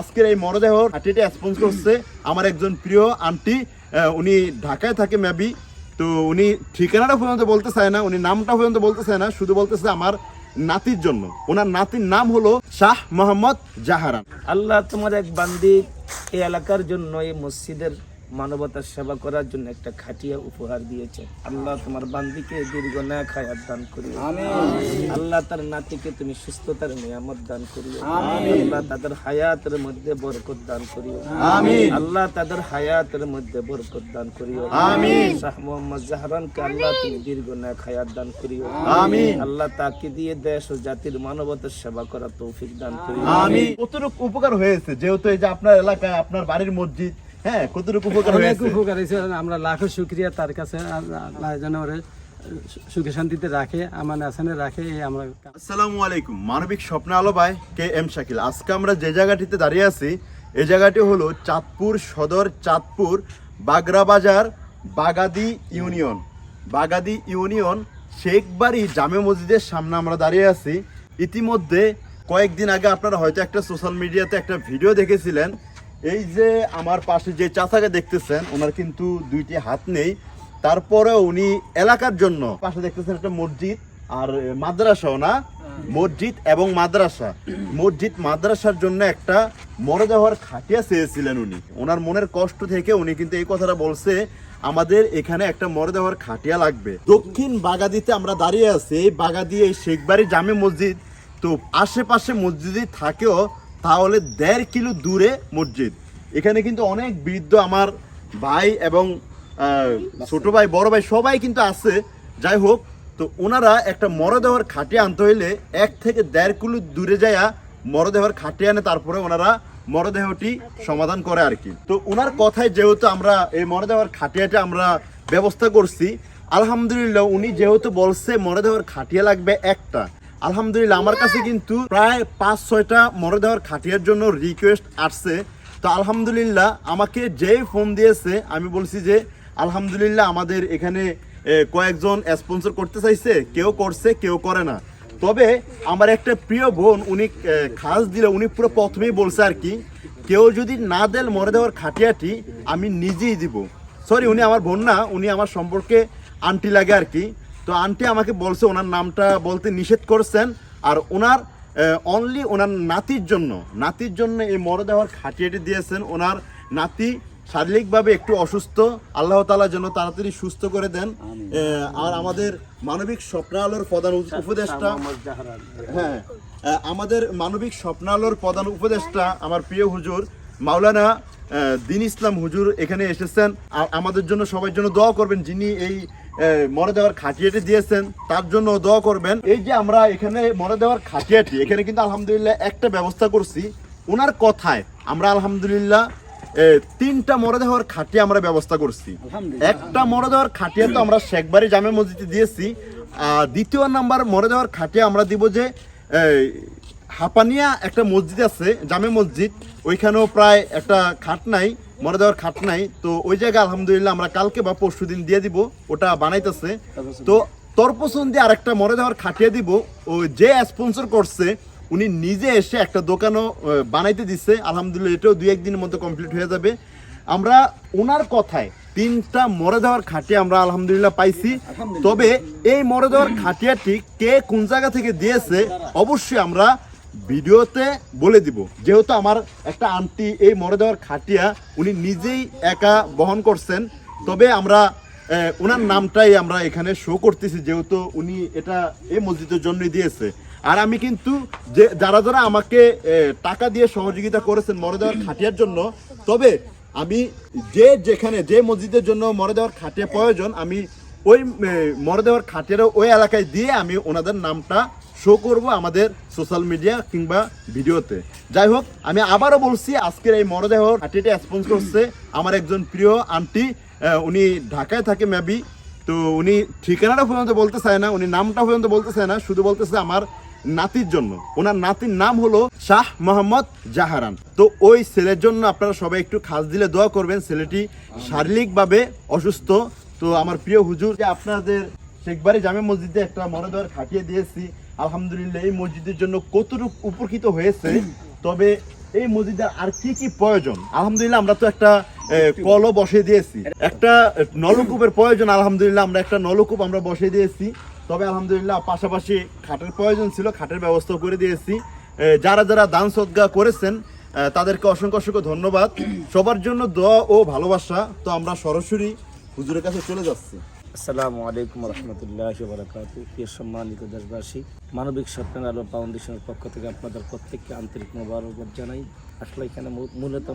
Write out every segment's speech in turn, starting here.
আজকের এই মরদেহ হাটিটা স্পন্স করছে আমার একজন প্রিয় আন্টি উনি ঢাকায় থাকে মেবি তো উনি ঠিকানাটা পর্যন্ত বলতে চায় না, উনি নামটা পর্যন্ত বলতে চায় না, শুধু বলতেছে আমার নাতির জন্য। ওনার নাতির নাম হলো শাহ মোহাম্মদ জাহারান। আল্লাহ তোমার এক বান্দি এই এলাকার জন্য এই মসজিদের মানবতার সেবা করার জন্য একটা খাটিয়া উপহার দিয়েছে। আল্লাহ তোমার বান্দিকে দীর্ঘ ন্যাক হায়াত দান করিও। আল্লাহ তার নাতিকে তুমি সুস্থতার নিয়ামত দান করিও। আল্লাহ তাদের হায়াতের মধ্যে বরকত দান করিও। আল্লাহ তাদের হায়াতের মধ্যে বরকত দান করিও। শাহ মোহাম্মদ জাহরানকে আল্লাহ তুমি দীর্ঘ ন্যাক হায়াত দান করিও। আল্লাহ তাকে দিয়ে দেশ ও জাতির মানবতার সেবা করার তৌফিক দান করিও। আমি কতটুকু উপকার হয়েছে যেহেতু এই যে আপনার এলাকায় আপনার বাড়ির মসজিদ হ্যাঁ কতটুকু উপকার অনেক উপকার হয়েছে। আমরা লাখো শুক্রিয়া তার কাছে। আল্লাহ যেন ওরে সুখে শান্তিতে রাখে আমার আসানে রাখে এই আমরা আসসালামু আলাইকুম। মানবিক স্বপ্ন আলো ভাই কে এম শাকিল। আজকে আমরা যে জায়গাটিতে দাঁড়িয়ে আছি এই জায়গাটি হলো চাঁদপুর সদর চাঁদপুর বাগরা বাজার বাগাদি ইউনিয়ন। বাগাদি ইউনিয়ন শেখবাড়ি জামে মসজিদের সামনে আমরা দাঁড়িয়ে আছি। ইতিমধ্যে কয়েকদিন আগে আপনারা হয়তো একটা সোশ্যাল মিডিয়াতে একটা ভিডিও দেখেছিলেন এই যে আমার পাশে যে চাচাকে দেখতেছেন, ওনার কিন্তু দুইটি হাত নেই। তারপরেও উনি এলাকার জন্য পাশে দেখতেছেন একটা মসজিদ আর মাদ্রাসাও না, মসজিদ এবং মাদ্রাসা। মসজিদ, মাদ্রাসার জন্য একটা মরদেহর খাটিয়া চেয়েছিলেন উনি। ওনার মনের কষ্ট থেকে উনি কিন্তু এই কথাটা বলছে, আমাদের এখানে একটা মরদেহর খাটিয়া লাগবে। দক্ষিণ বাগাদিতে আমরা দাঁড়িয়ে আছি, এই বাগাদি, এই শেখবাড়ি জামে মসজিদ। তো আশেপাশে মসজিদই থাকেও তাহলে দেড় কিলো দূরে মসজিদ। এখানে কিন্তু অনেক বৃদ্ধ আমার ভাই এবং ছোট ভাই, বড় ভাই সবাই কিন্তু আছে। যাই হোক, তো ওনারা একটা মরদেহর খাটিয়ে আনতে হইলে এক থেকে দেড় কিলো দূরে যায়া মরদেহর খাটিয়ে আনে, তারপরে ওনারা মরদেহটি সমাধান করে আর কি। তো ওনার কথায় যেহেতু আমরা এই মরদেহর খাটিয়াটা আমরা ব্যবস্থা করছি, আলহামদুলিল্লাহ উনি যেহেতু বলছে মরদেহর খাটিয়া লাগবে একটা। আলহামদুলিল্লাহ আমার কাছে কিন্তু প্রায় পাঁচ ছয়টা মরদেহর খাটিয়ার জন্য রিকোয়েস্ট আসছে। তো আলহামদুলিল্লাহ আমাকে যেই ফোন দিয়েছে আমি বলছি যে আলহামদুলিল্লাহ আমাদের এখানে কয়েকজন স্পন্সর করতে চাইছে কেউ করছে কেউ করে না। তবে আমার একটা প্রিয় বোন উনি খাস দিলে উনি পুরো প্রথমেই বলছে আর কি কেউ যদি না দেন মরে দেওয়ার খাটিয়াটি আমি নিজেই দিব। সরি উনি আমার বোন না উনি আমার সম্পর্কে আন্টি লাগে আর কি। তো আন্টি আমাকে বলছে ওনার নামটা বলতে নিষেধ করছেন আর ওনার অনলি ওনার নাতির জন্য নাতির জন্য এই মরদেহর খাটিয়াটি দিয়েছেন। ওনার নাতি শারীরিকভাবে একটু অসুস্থ আল্লাহ তালা যেন তাড়াতাড়ি সুস্থ করে দেন। আর আমাদের মানবিক স্বপ্নালোর প্রধান উপদেষ্টা হ্যাঁ আমাদের মানবিক স্বপ্নালোর প্রধান উপদেষ্টা আমার প্রিয় হুজুর মাওলানা দিন ইসলাম হুজুর এখানে এসেছেন। আর আমাদের জন্য সবার জন্য দোয়া করবেন যিনি এই মরে দেওয়ার খাটিয়াটি দিয়েছেন তার জন্য দোয়া করবেন। এই যে আমরা এখানে মরে দেওয়ার খাটিয়াটি এখানে কিন্তু আলহামদুলিল্লাহ একটা ব্যবস্থা করছি। ওনার কথায় আমরা আলহামদুলিল্লাহ তিনটা মরদেহর খাটিয়া আমরা ব্যবস্থা করছি। একটা মরদেহর খাটিয়া তো আমরা শেখবাড়ি জামে মসজিদে দিয়েছি। আর দ্বিতীয় নাম্বার মরদেহর খাটিয়া আমরা দিব যে হাপানিয়া একটা মসজিদ আছে জামে মসজিদ। ওইখানেও প্রায় একটা খাট নাই। মরদেহর খাট নাই। তো ওই জায়গায় আলহামদুলিল্লাহ আমরা কালকে বা পরশু দিন দিয়ে দিব, ওটা বানাইতেছে। তো তরপসন দিয়ে আরেকটা মরদেহর খাটিয়া দিব। ও যে স্পন্সর করছে, উনি নিজে এসে একটা দোকানও বানাইতে দিচ্ছে আলহামদুলিল্লাহ এটাও দুই একদিনের মধ্যে কমপ্লিট হয়ে যাবে। আমরা ওনার কথায় তিনটা মরে দেওয়ার খাটিয়া আমরা আলহামদুলিল্লাহ পাইছি। তবে এই মরে দেওয়ার খাটিয়াটি কে কোন জায়গা থেকে দিয়েছে, অবশ্যই আমরা ভিডিওতে বলে দিব, যেহেতু আমার একটা আন্টি এই মরে দেওয়ার খাটিয়া উনি নিজেই একা বহন করছেন, তবে আমরা ওনার নামটাই আমরা এখানে শো করতেছি, যেহেতু উনি এটা এই মসজিদের জন্যই দিয়েছে। আর আমি কিন্তু যে, যারা যারা আমাকে টাকা দিয়ে সহযোগিতা করেছেন মরে দেওয়ার খাটিয়ার জন্য, তবে আমি যে, যেখানে, যে মসজিদের জন্য মরে দেওয়ার খাটিয়া প্রয়োজন, আমি ওই মরে দেওয়ার খাটিয়ারও ওই এলাকায় দিয়ে আমি ওনাদের নামটা শো করব আমাদের সোশ্যাল মিডিয়া কিংবা ভিডিওতে যাই হোক, আমি আবারও বলছি, আজকের এই মরদেহ হাটিটা স্পন্স করছে আমার একজন প্রিয় আন্টি উনি ঢাকায় থাকে মেবি তো উনি ঠিকানাটা পর্যন্ত বলতে চায় না, উনি নামটা পর্যন্ত বলতে চায় না, শুধু বলতেছে আমার নাতির জন্য। ওনার নাতির নাম হলো শাহ মোহাম্মদ জাহারান। তো ওই ছেলের জন্য আপনারা সবাই একটু খাস দিলে দোয়া করবেন, ছেলেটি শারীরিকভাবে অসুস্থ। তো আমার প্রিয় হুজুর, যে আপনাদের শেখবাড়ি জামে মসজিদে একটা মরদেওয়ার খাটিয়ে দিয়েছি আলহামদুলিল্লাহ, এই মসজিদের জন্য কতটুকু উপকৃত হয়েছে, তবে এই মসজিদের আর কি কি প্রয়োজন? আলহামদুলিল্লাহ, আমরা তো একটা কলও বসিয়ে দিয়েছি। একটা নলকূপের প্রয়োজন, আলহামদুলিল্লাহ, আমরা একটা নলকূপ আমরা বসিয়ে দিয়েছি। তবে আলহামদুলিল্লাহ, পাশাপাশি খাটের প্রয়োজন ছিল, খাটের ব্যবস্থা করে দিয়েছি। যারা যারা দান সদ্গা করেছেন তাদেরকে অসংখ্য অসংখ্য ধন্যবাদ। সবার জন্য দোয়া ও ভালোবাসা, তো আমরা সরাসরি হুজুরের কাছে চলে যাচ্ছি। আসসালামু আলাইকুম রহমতুল্লাহ বারাকাতু। প্রিয় সম্মানিত দেশবাসী, মানবিক স্বপ্নের আলো ফাউন্ডেশনের পক্ষ থেকে আপনাদের প্রত্যেককে আন্তরিক মোবারকবাদ জানাই। আসলে এখানে মূলত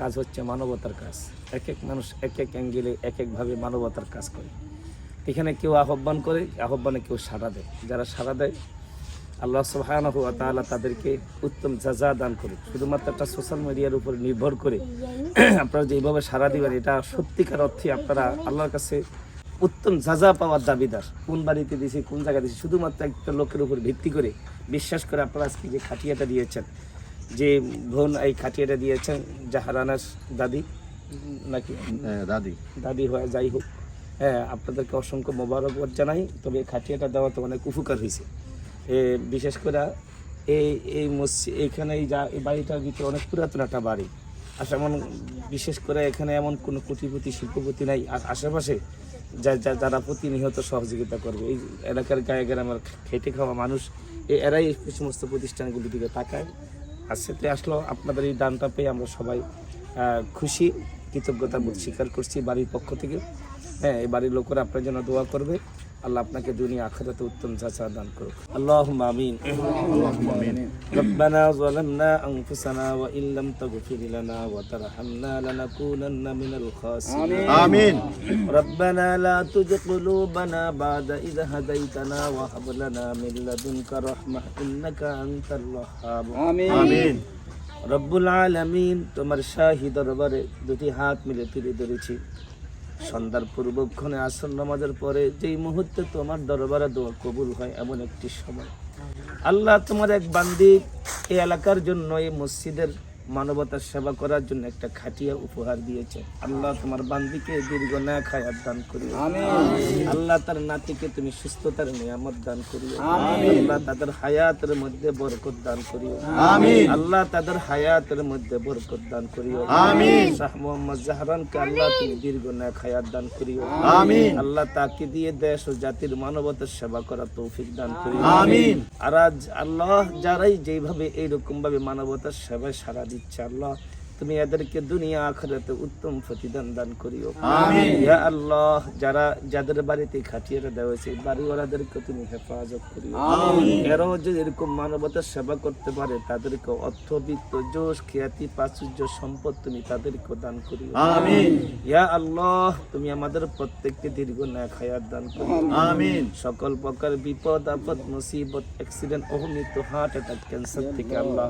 কাজ হচ্ছে মানবতার কাজ। এক এক মানুষ এক এক অ্যাঙ্গেলে এক একভাবে মানবতার কাজ করে। এখানে কেউ আহ্বান করে, আহ্বানে কেউ সাড়া দেয়। যারা সাড়া দেয়, আল্লাহ সুবহানাহু ওয়া তাআলা তাদেরকে উত্তম যাজা দান করে শুধুমাত্র একটা সোশ্যাল মিডিয়ার উপর নির্ভর করে আপনারা যে এইভাবে সাড়া দিবেন, এটা সত্যিকার অর্থে আপনারা আল্লাহর কাছে উত্তম যাজা পাওয়ার দাবিদার কোন বাড়িতে দিয়েছি কোন জায়গায় দিয়েছি শুধুমাত্র একটা লোকের উপর ভিত্তি করে বিশ্বাস করে আপনারা আজকে যে খাটিয়াটা দিয়েছেন যে বোন এই খাটিয়াটা দিয়েছেন জাহারানার দাদি নাকি? দাদি। দাদি হয়ে যাই হোক হ্যাঁ আপনাদেরকে অসংখ্য মোবারকবাদ জানাই তবে এই খাটিয়াটা দেওয়া তো অনেক উপকার হয়েছে। এ, বিশেষ করে এই এই মসজিদ এখানে এই যা এই বাড়িটার ভিতরে অনেক পুরাতন একটা বাড়ি। আর এমন বিশেষ করে এখানে এমন কোনো কোটিপতি শিল্পপতি নাই। আর আশেপাশে যারা প্রতিনিয়ত সহযোগিতা করবে। এই এলাকার গায়ে গায়ে আমার খেটে খাওয়া মানুষ এরাই এই সমস্ত প্রতিষ্ঠানগুলির দিকে তাকায়। আর সেতে আসলো আপনাদের এই দানটা পেয়ে আমরা সবাই খুশি কৃতজ্ঞতা স্বীকার করছি বাড়ির পক্ষ থেকে। হ্যাঁ এই বাড়ির লোকেরা আপনার জন্য দোয়া করবে। আল্লাহ আপনাকে দুনিয়া আখিরাতে উত্তম চাচা দান করুক। আল্লাহুম্মা আমিন। আল্লাহুম্মা আমিন। রব্বানা যালামনা আনফুসানা ওয়া ইন লাম তাগফির লানা ওয়া তারহামনা লানাকুনান্না মিনাল খাসিরিন। আমিন। রব্বানা লা তুজিগ কুলুবানা বাদা ইয হাদাইতানা ওয়া হাব লানা মিন লাদুনকা রাহমাহ ইন্নাকা আনতাল ওয়াহ্হাব আমিন। আমিন। রব্বুল আলামিন তোমার শাহী দরবারে দুটি হাত মিলে তুলে ধরেছি। সন্ধ্যার পূর্বক্ষণে আসন নামাজের পরে যেই মুহূর্তে তোমার দরবারে দোয়া কবুল হয়, এমন একটি সময়। আল্লাহ তোমার এক বান্দি এই এলাকার জন্য এই মসজিদের মানবতার সেবা করার জন্য একটা খাটিয়া উপহার দিয়েছে। আল্লাহ তোমার বান্দিকে দীর্ঘ না খায়াত দান করিও। আল্লাহ তার নাতিকে তুমি সুস্থতার নিয়ামত দান করিও। আল্লাহ তাদের হায়াতের মধ্যে বরকত দান করিও। আল্লাহ তাদের হায়াতের মধ্যে বরকত দান করিও। শাহ মোহাম্মদ জাহরানকে আল্লাহ তুমি দীর্ঘ ন্যাক হায়াত দান করিও। আল্লাহ তাকে দিয়ে দেশ ও জাতির মানবতার সেবা করার তৌফিক দান করিও। আর আজ আল্লাহ যারাই যেভাবে এইরকম ভাবে মানবতার সেবায় সারা দিচ্ছে। আল্লাহ তুমি এদেরকে দুনিয়া আখরাতে উত্তম প্রতিদান দান করিও। ইয়া আল্লাহ যারা যাদের বাড়িতে খাটিয়াটা দেওয়া হয়েছে বাড়ি ওরাদেরকে তুমি হেফাজত করিও। এরাও যদি এরকম মানবতার সেবা করতে পারে তাদেরকে অর্থ বিত্ত জোশ খ্যাতি প্রাচুর্য সম্পদ তুমি তাদেরকে দান করিও। ইয়া আল্লাহ তুমি আমাদের প্রত্যেককে দীর্ঘ ন্যাক হায়াত দান করিও। আমিন। সকল প্রকার বিপদ আপদ মুসিবত অ্যাক্সিডেন্ট অহমৃত্যু হার্ট অ্যাটাক ক্যান্সার থেকে আল্লাহ।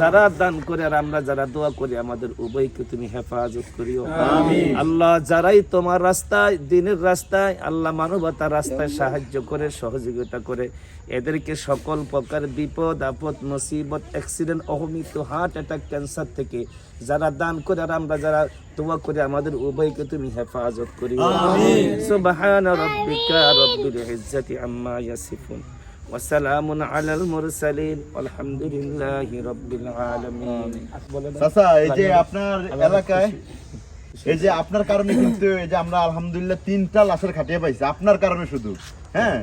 যারা দান করে আর আমরা যারা দোয়া করি আমাদের উভয়কে তুমি হেফাজত করিও। আল্লাহ যারাই তোমার রাস্তায় দিনের রাস্তায় আল্লাহ মানবতার রাস্তায় সাহায্য করে সহযোগিতা করে এদেরকে সকল প্রকার বিপদ আপদ মুসিবত অ্যাক্সিডেন্ট অহমৃত্যু হার্ট অ্যাটাক ক্যান্সার থেকে যারা দান করে আর আমরা যারা দোয়া করে আমাদের উভয়কে তুমি হেফাজত করিও। সুবহান রাব্বিকা রব্বিল ইজ্জাতি আম্মা ইয়াসিফুন। وسلام على المرسلين والحمد لله رب العالمين চাচা এই যে আপনার এলাকায় এই যে আপনার কারণে কিন্তু এই যে আমরা আলহামদুলিল্লাহ তিনটা লাশের খাটিয়ে পাইছি আপনার কারণে শুধু হ্যাঁ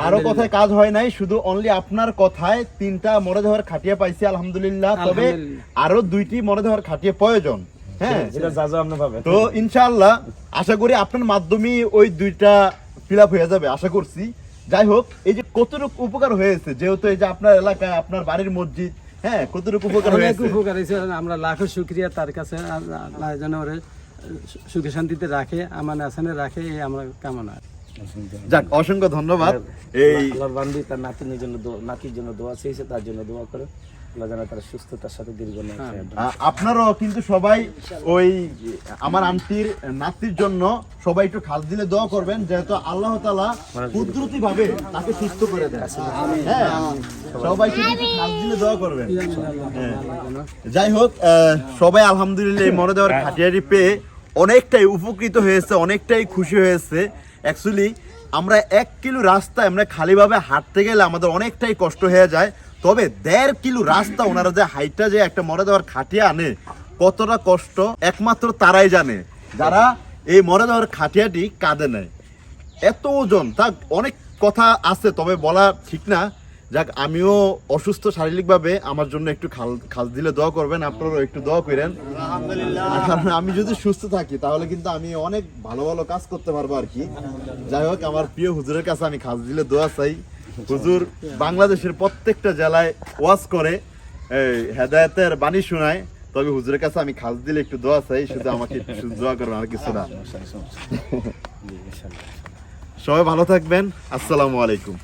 কারো কথায় কাজ হয় নাই শুধু অনলি আপনার কথায় তিনটা মরে দেওয়ার খাটিয়ে পাইছি আলহামদুলিল্লাহ তবে আলহামদুলিল্লাহ। আরো দুইটি মরে দেওয়ার খাটিয়ে প্রয়োজন হ্যাঁ এটা যা যা আপনি পাবেন তো ইনশাআল্লাহ আশা করি আপনার মাধ্যমে ওই দুইটা ফিল আপ হয়ে যাবে আশা করছি যাই হোক এই যে কতটুকু উপকার হয়েছে যেহেতু এই যে আপনার এলাকায় আপনার বাড়ির মসজিদ হ্যাঁ কতটুকু উপকার হয়েছে? উপকার হয়েছে আমরা লাখো শুক্রিয়া তার কাছে যেন ওরে সুখে শান্তিতে রাখে আমার আসানে রাখে এই আমরা কামনা যাক অসংখ্য ধন্যবাদ। এই আল্লাহর তার নাতির জন্য নাতির জন্য দোয়া চেয়েছে তার জন্য দোয়া করে। আল্লাহ যেন তার সুস্থতার সাথে দীর্ঘ আপনারাও কিন্তু সবাই ওই আমার আন্টির নাতির জন্য সবাই একটু খাস দিলে দোয়া করবেন যেহেতু আল্লাহ তালা কুদরতি ভাবে তাকে সুস্থ করে দেয় হ্যাঁ সবাই দিলে দোয়া করবেন। হ্যাঁ। যাই হোক সবাই আলহামদুলিল্লাহ এই মনে দেওয়ার খাটিয়ারি পেয়ে অনেকটাই উপকৃত হয়েছে অনেকটাই খুশি হয়েছে। অ্যাকচুয়ালি আমরা এক কিলো রাস্তায় আমরা খালিভাবে হাঁটতে গেলে আমাদের অনেকটাই কষ্ট হয়ে যায়। তবে দেড় কিলো রাস্তা ওনারা যে হাইটটা যে একটা মরে দেওয়ার খাটিয়া আনে কতটা কষ্ট একমাত্র তারাই জানে। যারা এই মরে দেওয়ার খাটিয়াটি কাঁদে নেয় এত ওজন তা অনেক কথা আছে তবে বলা ঠিক না। যাক আমিও অসুস্থ শারীরিকভাবে আমার জন্য একটু খাল খাল দিলে দোয়া করবেন আপনারাও একটু দোয়া করেন। কারণ আমি যদি সুস্থ থাকি তাহলে কিন্তু আমি অনেক ভালো ভালো কাজ করতে পারব আর কি। যাই হোক আমার প্রিয় হুজুরের কাছে আমি খাস দিলে দোয়া চাই। হুজুর বাংলাদেশের প্রত্যেকটা জেলায় ওয়াজ করে। হেদায়তের বাণী শোনায়। তবে হুজুরের কাছে আমি খাস দিলে একটু দোয়া চাই শুধু আমাকে একটু দোয়া করবেন আর কিছু না। সবাই ভালো থাকবেন। আসসালামু আলাইকুম।